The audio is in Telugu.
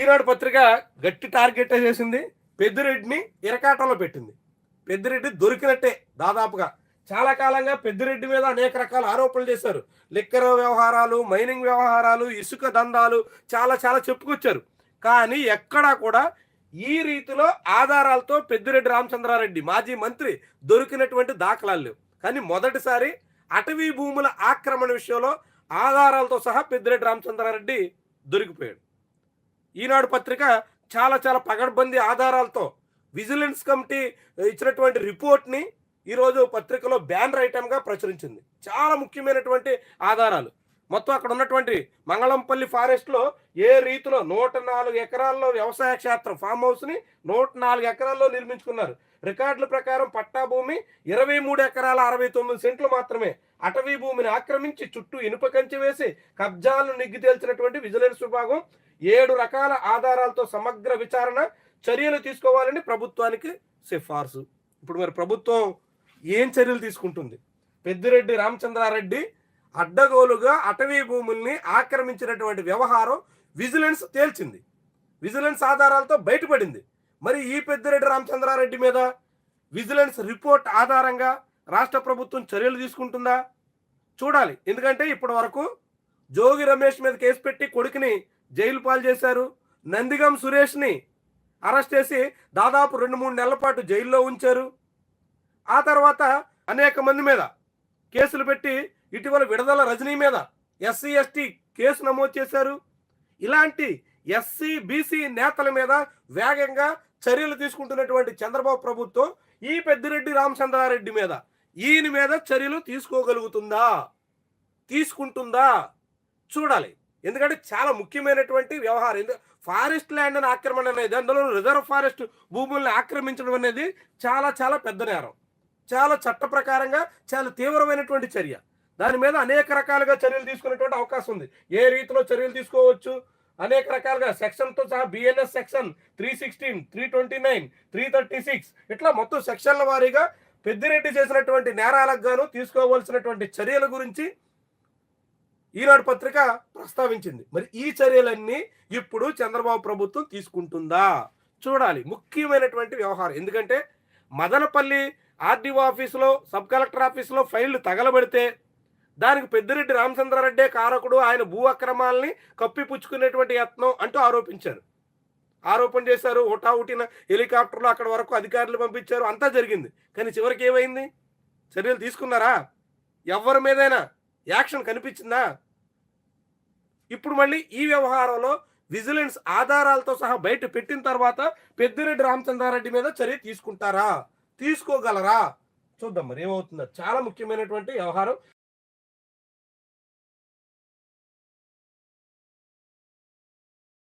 ఈనాడు పత్రిక గట్టి టార్గెట్ చేసింది పెద్దిరెడ్డిని ఇరకాటంలో పెట్టింది. పెద్దిరెడ్డి దొరికినట్టే దాదాపుగా. చాలా కాలంగా పెద్దిరెడ్డి మీద అనేక రకాల ఆరోపణలు చేశారు. లిక్కర్ వ్యవహారాలు మైనింగ్ వ్యవహారాలు ఇసుక దందాలు చాలా చాలా చెప్పుకొచ్చారు. కానీ ఎక్కడా కూడా ఈ రీతిలో ఆధారాలతో పెద్దిరెడ్డి రామచంద్రారెడ్డి మాజీ మంత్రి దొరికినటువంటి దాఖలాలు లేవు. కానీ మొదటిసారి అటవీ భూముల ఆక్రమణ విషయంలో ఆధారాలతో సహా పెద్దిరెడ్డి రామచంద్రారెడ్డి దొరికిపోయాడు. ఈనాడు పత్రిక చాలా చాలా పగడ్బందీ ఆధారాలతో విజిలెన్స్ కమిటీ ఇచ్చినటువంటి రిపోర్ట్ని ఈరోజు పత్రికలో బ్యానర్ ఐటమ్గా ప్రచురించింది. చాలా ముఖ్యమైనటువంటి ఆధారాలు. మొత్తం అక్కడ ఉన్నటువంటి మంగళంపల్లి ఫారెస్ట్లో ఏ రీతిలో నూట నాలుగు ఎకరాల్లో వ్యవసాయ క్షేత్రం ఫామ్ హౌస్ని నూట నాలుగు ఎకరాల్లో నిర్మించుకున్నారు. రికార్డుల ప్రకారం పట్టా భూమి ఇరవై మూడు ఎకరాల అరవై తొమ్మిది సెంట్లు మాత్రమే. అటవీ భూమిని ఆక్రమించి చుట్టూ ఇనుప కంచె వేసి కబ్జాలను నిగ్గి తేల్చినటువంటి విజిలెన్స్ విభాగం ఏడు రకాల ఆధారాలతో సమగ్ర విచారణ చర్యలు తీసుకోవాలని ప్రభుత్వానికి సిఫార్సు. ఇప్పుడు మరి ప్రభుత్వం ఏం చర్యలు తీసుకుంటుంది? పెద్దిరెడ్డి రామచంద్రారెడ్డి అడ్డగోలుగా అటవీ భూముల్ని ఆక్రమించినటువంటి వ్యవహారం విజిలెన్స్ తేల్చింది. విజిలెన్స్ ఆధారాలతో బయటపడింది. మరి ఈ పెద్దిరెడ్డి రామచంద్రారెడ్డి మీద విజిలెన్స్ రిపోర్ట్ ఆధారంగా రాష్ట్ర ప్రభుత్వం చర్యలు తీసుకుంటుందా? చూడాలి. ఎందుకంటే ఇప్పటి వరకు జోగి రమేష్ మీద కేసు పెట్టి కొడుకుని జైలు పాలు చేశారు. నందిగం సురేష్ని అరెస్ట్ చేసి దాదాపు రెండు మూడు నెలల పాటు జైల్లో ఉంచారు. ఆ తర్వాత అనేక మంది మీద కేసులు పెట్టి ఇటీవల విడుదల రజనీ మీద ఎస్సీ ఎస్టీ కేసు నమోదు చేశారు. ఇలాంటి ఎస్సీ బీసీ నేతల మీద వేగంగా చర్యలు తీసుకుంటున్నటువంటి చంద్రబాబు ప్రభుత్వం ఈ పెద్దిరెడ్డి రామచంద్రారెడ్డి మీద ఈయన మీద చర్యలు తీసుకోగలుగుతుందా? తీసుకుంటుందా? చూడాలి. ఎందుకంటే చాలా ముఖ్యమైనటువంటి వ్యవహారం. ఫారెస్ట్ ల్యాండ్ అని ఆక్రమణ అనేది అందులో రిజర్వ్ ఫారెస్ట్ భూముల్ని ఆక్రమించడం అనేది చాలా చాలా పెద్ద నేరం. చాలా చట్ట ప్రకారంగా చాలా తీవ్రమైనటువంటి చర్య. దాని మీద అనేక రకాలుగా చర్యలు తీసుకునేటువంటి అవకాశం ఉంది. ఏ రీతిలో చర్యలు తీసుకోవచ్చు? అనేక రకాలుగా సెక్షన్తో సహా BNS section three sixteen three twenty nine three thirty six ఇట్లా మొత్తం సెక్షన్ల వారీగా పెద్దిరెడ్డి చేసినటువంటి నేరాలకు గాను తీసుకోవాల్సినటువంటి చర్యల గురించి ఈనాడు పత్రిక ప్రస్తావించింది. మరి ఈ చర్యలన్నీ ఇప్పుడు చంద్రబాబు ప్రభుత్వం తీసుకుంటుందా? చూడాలి. ముఖ్యమైనటువంటి వ్యవహారం. ఎందుకంటే మదనపల్లి ఆర్డీఓ ఆఫీసులో సబ్ కలెక్టర్ ఆఫీసులో ఫైళ్ళు తగలబెడితే దానికి పెద్దిరెడ్డి రామచంద్రారెడ్డే కారకుడు ఆయన భూ అక్రమాలని కప్పిపుచ్చుకునేటువంటి యత్నం అంటూ ఆరోపించారు. ఆరోపణ చేశారు హుటాహుటిన హెలికాప్టర్లు అక్కడ వరకు అధికారులు పంపించారు అంతా జరిగింది. కానీ చివరికి ఏమైంది? చర్యలు తీసుకున్నారా? ఎవరి మీదైనా యాక్షన్ కనిపించిందా? ఇప్పుడు మళ్ళీ ఈ వ్యవహారంలో విజిలెన్స్ ఆధారాలతో సహా బయట పెట్టిన తర్వాత పెద్దిరెడ్డి రామచంద్రారెడ్డి మీద చర్య తీసుకుంటారా? తీసుకోగలరా? చూద్దాం మరి ఏమవుతుందో. చాలా ముఖ్యమైనటువంటి వ్యవహారం.